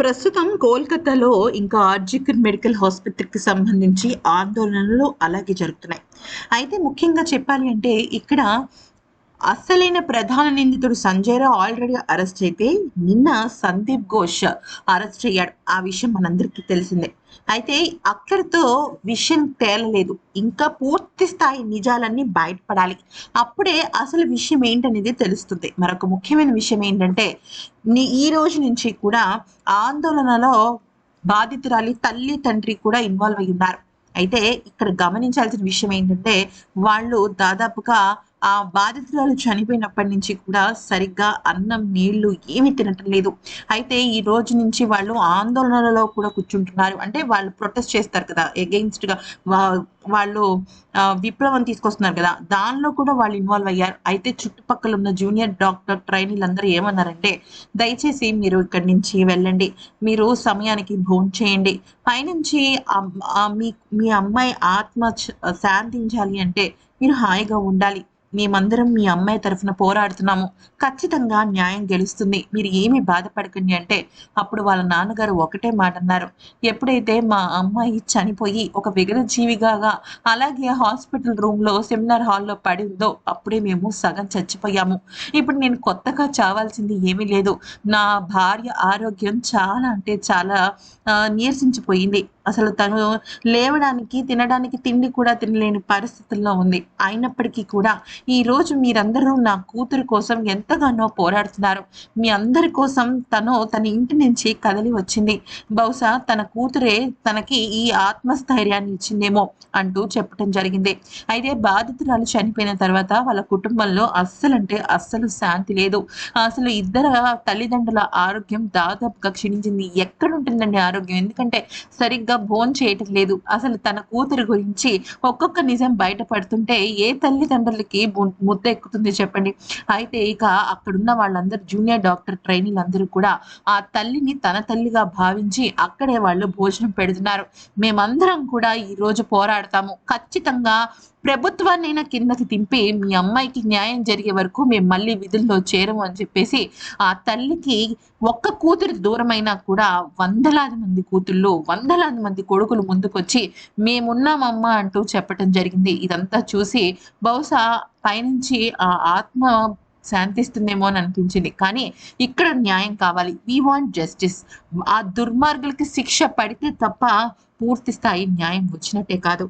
ప్రస్తుతం కోల్కతాలో ఇంకా ఆర్జికర్ మెడికల్ హాస్పిటల్కి సంబంధించి ఆందోళనలు అలాగే జరుగుతున్నాయి. అయితే ముఖ్యంగా చెప్పాలి అంటే ఇక్కడ అసలైన ప్రధాన నిందితుడు సంజయ్ రావు ఆల్రెడీ అరెస్ట్ అయితే నిన్న సందీప్ ఘోష్ అరెస్ట్ అయ్యాడు. ఆ విషయం మనందరికీ తెలిసిందే. అయితే అక్కడితో విషయం తేలలేదు. ఇంకా పూర్తి స్థాయి నిజాలన్నీ బయటపడాలి. అప్పుడే అసలు విషయం ఏంటనేది తెలుస్తుంది. మరొక ముఖ్యమైన విషయం ఏంటంటే ఈ రోజు నుంచి కూడా ఆందోళనలో బాధితురాలి తల్లి తండ్రి కూడా ఇన్వాల్వ్ అయి ఉన్నారు అయితే ఇక్కడ గమనించాల్సిన విషయం ఏంటంటే వాళ్ళు దాదాపుగా ఆ బాధితురాలు చనిపోయినప్పటి నుంచి కూడా సరిగ్గా అన్నం నీళ్ళు ఏమి తినటం లేదు అయితే ఈ రోజు నుంచి వాళ్ళు ఆందోళనలలో కూడా కూర్చుంటున్నారు. అంటే వాళ్ళు ప్రొటెస్ట్ చేస్తారు కదా ఎగెయిన్స్ట్గా. వా- వాళ్ళు విప్లవం తీసుకొస్తున్నారు కదా దానిలో కూడా వాళ్ళు ఇన్వాల్వ్ అయ్యారు. అయితే చుట్టుపక్కల ఉన్న జూనియర్ డాక్టర్ ట్రైనీలు అందరూ ఏమన్నారంటే దయచేసి మీరు ఇక్కడి నుంచి వెళ్ళండి. మీరు సమయానికి భోజనం చేయండి. పైనుంచి మీ మీ అమ్మాయి ఆత్మ శాంతించాలి అంటే మీరు హాయిగా ఉండాలి. మేమందరం మీ అమ్మాయి తరఫున పోరాడుతున్నాము. ఖచ్చితంగా న్యాయం గెలుస్తుంది. మీరు ఏమీ బాధపడకండి అంటే అప్పుడు వాళ్ళ నాన్నగారు ఒకటే మాట అన్నారు ఎప్పుడైతే మా అమ్మాయి చనిపోయి ఒక విగరజీవిగా అలాగే హాస్పిటల్ రూమ్లో సెమినార్ హాల్లో పడి ఉందో అప్పుడే మేము సగం చచ్చిపోయాము. ఇప్పుడు నేను కొత్తగా చావాల్సింది ఏమీ లేదు. నా భార్య ఆరోగ్యం చాలా అంటే చాలా నీరసించిపోయింది. అసలు తను లేవడానికి తినడానికి తిండి కూడా తినలేని పరిస్థితుల్లో ఉంది. అయినప్పటికీ కూడా ఈ రోజు మీరందరూ నా కూతురు కోసం ఎంతగానో పోరాడుతున్నారు. మీ అందరి కోసం తను తన ఇంటి నుంచి కదలి వచ్చింది. బహుశా తన కూతురే తనకి ఈ ఆత్మస్థైర్యాన్ని ఇచ్చిందేమో అంటూ చెప్పడం జరిగింది. అయితే బాధితురాలు చనిపోయిన తర్వాత వాళ్ళ కుటుంబంలో అస్సలంటే అస్సలు శాంతి లేదు. అసలు ఇద్దరు తల్లిదండ్రుల ఆరోగ్యం దాదాపుగా క్షీణించింది. ఎక్కడ ఉంటుందండి ఆరోగ్యం? ఎందుకంటే సరిగ్గా భోన్ చేయటం లేదు. అసలు తన కూతురు గురించి ఒక్కొక్క నిజం బయటపడుతుంటే ఏ తల్లిదండ్రులకి ముద్ద ఎక్కుతుంది చెప్పండి. అయితే ఇక అక్కడున్న వాళ్ళందరూ జూనియర్ డాక్టర్ ట్రైనింగ్ అందరూ కూడా ఆ తల్లిని తన తల్లిగా భావించి అక్కడే వాళ్ళు భోజనం పెడుతున్నారు. మేమందరం కూడా ఈ రోజు పోరాడతాము. ఖచ్చితంగా ప్రభుత్వాన్నైనా కిందకి దింపి మీ అమ్మాయికి న్యాయం జరిగే వరకు మేము మళ్ళీ విధుల్లో చేరము అని చెప్పేసి ఆ తల్లికి ఒక్క కూతురు దూరమైనా కూడా వందలాది మంది కూతుళ్ళు వందలాది మంది కొడుకులు ముందుకొచ్చి మేమున్నామమ్మా అంటూ చెప్పటం జరిగింది. ఇదంతా చూసి బహుశా పైనుంచి ఆ ఆత్మ శాంతిస్తుందేమో అని అనిపించింది. కానీ ఇక్కడ న్యాయం కావాలి. వీ వాంట్ జస్టిస్ ఆ దుర్మార్గులకి శిక్ష పడితే తప్ప పూర్తి స్థాయి న్యాయం వచ్చినట్టే కాదు.